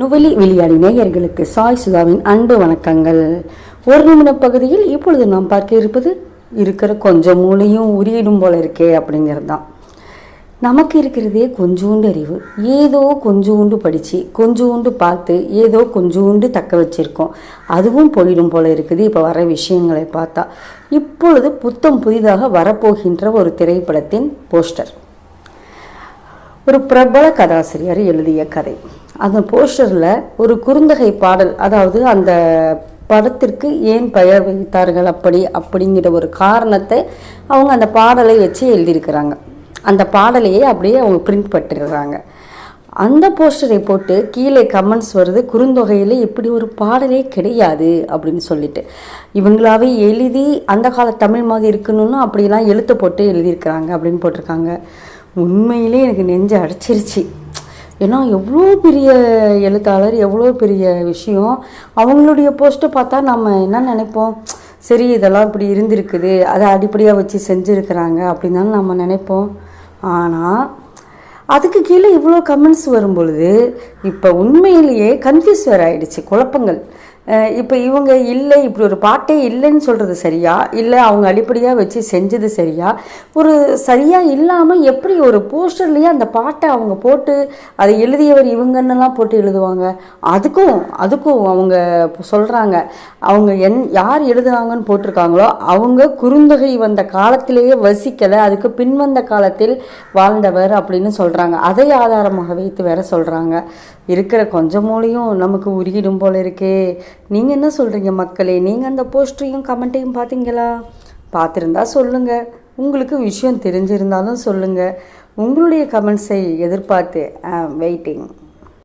நுவலி விளையாடி நேயர்களுக்கு சாய் சுதாவின் அன்பு வணக்கங்கள். ஒரு நிமிட பகுதியில் இப்பொழுது நாம் பார்க்க இருப்பது இருக்கிற கொஞ்சம் மூளையும் உரியிடும் போல இருக்கே அப்படிங்கிறது தான் நமக்கு இருக்கிறதே கொஞ்சோண்டு அறிவு. ஏதோ கொஞ்சோண்டு படித்து கொஞ்சோண்டு பார்த்து ஏதோ கொஞ்சோண்டு தக்க வச்சுருக்கோம். அதுவும் போயிடும் போல இருக்குது. இப்போ வர விஷயங்களை பார்த்தா இப்பொழுது புத்தம் புதிதாக வரப்போகின்ற ஒரு திரைப்படத்தின் போஸ்டர். ஒரு பிரபல கதாசிரியர் எழுதிய கதை. அந்த போஸ்டரில் ஒரு குறுந்தகை பாடல் அதாவது அந்த படத்திற்கு ஏன் பெயர் வைத்தார்கள் அப்படி அப்படிங்கிற ஒரு காரணத்தை அவங்க அந்த பாடலை வச்சு எழுதியிருக்கிறாங்க. அந்த பாடலையே அப்படியே அவங்க பிரிண்ட் பண்ணிடுறாங்க. அந்த போஸ்டரை போட்டு கீழே கமெண்ட்ஸ் வருது குறுந்தொகையில் இப்படி ஒரு பாடலே கிடையாது அப்படின்னு சொல்லிட்டு. இவங்களாவே எழுதி அந்த கால தமிழ் மாதிரி இருக்கணும்னு அப்படிலாம் எழுத்து போட்டு எழுதியிருக்கிறாங்க அப்படின்னு போட்டிருக்காங்க. உண்மையிலே எனக்கு நெஞ்சு அடைச்சிருச்சு. ஏன்னா எவ்வளோ பெரிய எழுத்தாளர் எவ்வளோ பெரிய விஷயம். அவங்களுடைய போஸ்ட்டை பார்த்தா நம்ம என்ன நினைப்போம்? சரி இதெல்லாம் இப்படி இருந்திருக்குது. அதை அடிப்படையாக வச்சு செஞ்சுருக்கிறாங்க அப்படின்னு தான் நம்ம நினைப்போம். ஆனால் அதுக்கு கீழே இவ்வளோ கமெண்ட்ஸ் வரும் பொழுது இப்போ உண்மையிலேயே கன்ஃபியூஸ் வேறு ஆகிடுச்சு குழப்பங்கள். இப்போ இவங்க இல்லை இப்படி ஒரு பாட்டே இல்லைன்னு சொல்கிறது சரியா? இல்லை அவங்க அடிப்படையாக வச்சு செஞ்சது சரியா? ஒரு சரியாக இல்லாமல் எப்படி ஒரு போஸ்டர்லேயே அந்த பாட்டை அவங்க போட்டு அதை எழுதியவர் இவங்கன்னெல்லாம் போட்டு எழுதுவாங்க? அதுக்கும் அதுக்கும் அவங்க சொல்கிறாங்க அவங்க என் யார் எழுதுனாங்கன்னு போட்டிருக்காங்களோ அவங்க குறுந்தொகை வந்த காலத்திலேயே வசிக்கலை அதுக்கு பின்வந்த காலத்தில் வாழ்ந்தவர் அப்படின்னு சொல்கிறாங்க அதை ஆதாரமாக வைத்து வேற சொல்கிறாங்க இருக்கிற கொஞ்சம் மூலையும் நமக்கு உருகிடும் போல இருக்கே. நீங்கள் என்ன சொல்கிறீங்க மக்களே? நீங்கள் அந்த போஸ்டரையும் கமெண்ட்டையும் பார்த்தீங்களா பார்த்துருந்தா சொல்லுங்கள் உங்களுக்கு விஷயம் தெரிஞ்சிருந்தாலும் சொல்லுங்கள் உங்களுடைய கமெண்ட்ஸை எதிர்பார்த்து வெயிட்டிங்